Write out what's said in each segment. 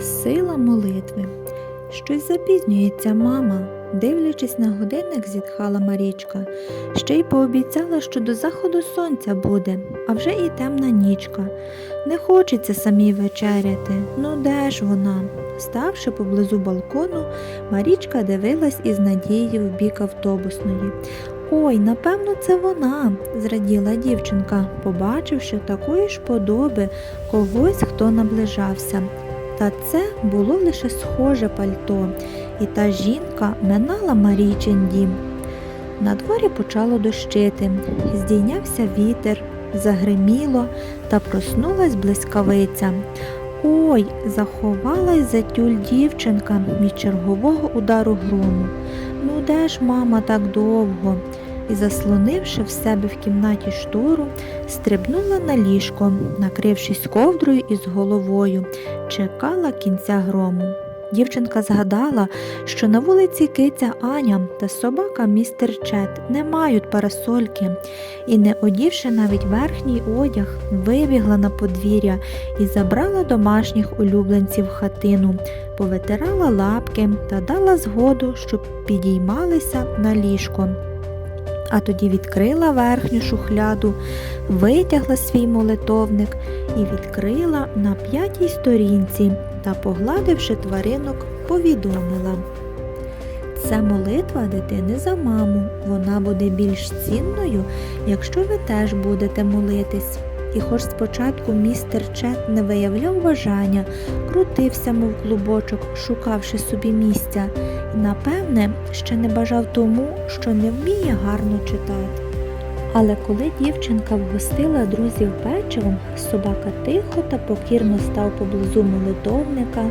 Сила молитви. Щось запізнюється мама. Дивлячись на годинник, зітхала Марічка. Ще й пообіцяла, що до заходу сонця буде, а вже і темна нічка. Не хочеться самій вечеряти. Ну де ж вона? Ставши поблизу балкону, Марічка дивилась із надією в бік автобусної. Ой, напевно, це вона, зраділа дівчинка, побачивши такої ж подоби когось, хто наближався. Та це було лише схоже пальто, і та жінка минала Марійчин дім. На дворі почало дощити, здійнявся вітер, загриміло та проснулась блискавиця. Ой, заховалась за тюль дівчинка від чергового удару грому. Ну де ж мама так довго? І, заслонивши в себе в кімнаті штору, стрибнула на ліжко, накрившись ковдрою із головою, чекала кінця грому. Дівчинка згадала, що на вулиці киця Аня та собака містер Чет не мають парасольки, і, не одівши навіть верхній одяг, вибігла на подвір'я і забрала домашніх улюбленців хатину, повитирала лапки та дала згоду, щоб підіймалися на ліжко. А тоді відкрила верхню шухляду, витягла свій молитовник і відкрила на п'ятій сторінці та, погладивши тваринок, повідомила. Це молитва дитини за маму. Вона буде більш цінною, якщо ви теж будете молитись. І хоч спочатку містер Чет не виявляв бажання, крутився, мов клубочок, шукавши собі місця, і, напевне, ще не бажав тому, що не вміє гарно читати. Але коли дівчинка вгостила друзів печивом, собака тихо та покірно став поблизу молитовника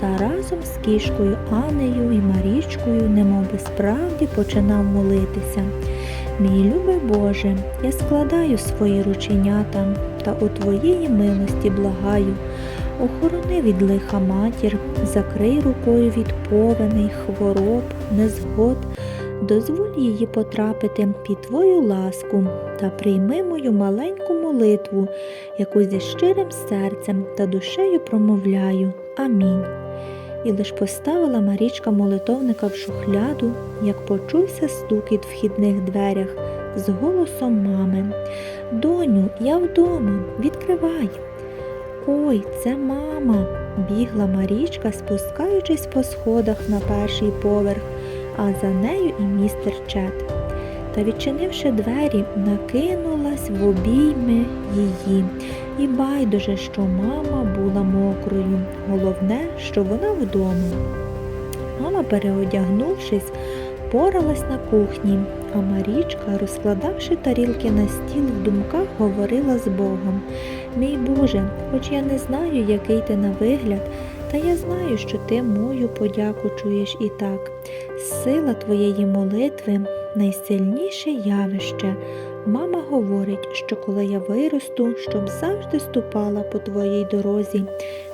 та разом з кішкою Анею і Марічкою, немов би справді починав молитися. Мій любий Боже, я складаю свої рученята та у Твоєї милості благаю. Охорони від лиха матір, закрий рукою від повеней, хвороб, незгод, дозволь її потрапити під Твою ласку та прийми мою маленьку молитву, яку зі щирим серцем та душею промовляю. Амінь. І лиш поставила Марічка молитовника в шухляду, як почувся стукіт в вхідних дверях з голосом мами. Доню, я вдома, відкривай. Ой, це мама, бігла Марічка, спускаючись по сходах на перший поверх, а за нею і містер Чет. Та, відчинивши двері, накинулась в обійми її. І байдуже, що мама була мокрою. Головне, що вона вдома. Мама, переодягнувшись, поралась на кухні, а Марічка, розкладавши тарілки на стіл, в думках говорила з Богом. Мій Боже, хоч я не знаю, який ти на вигляд, та я знаю, що ти мою подяку чуєш і так. Сила твоєї молитви найсильніше явище. Мама говорить, що коли я виросту, щоб завжди ступала по твоїй дорозі,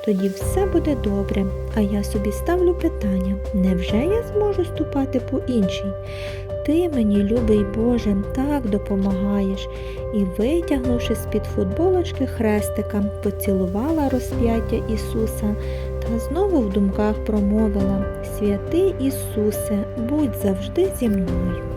тоді все буде добре. А я собі ставлю питання: невже я зможу ступати по іншій? Ти мені, любий Боже, так допомагаєш. І, витягнувши з-під футболочки хрестика, поцілувала розп'яття Ісуса та знову в думках промовила: Святий Ісусе, будь завжди зі мною.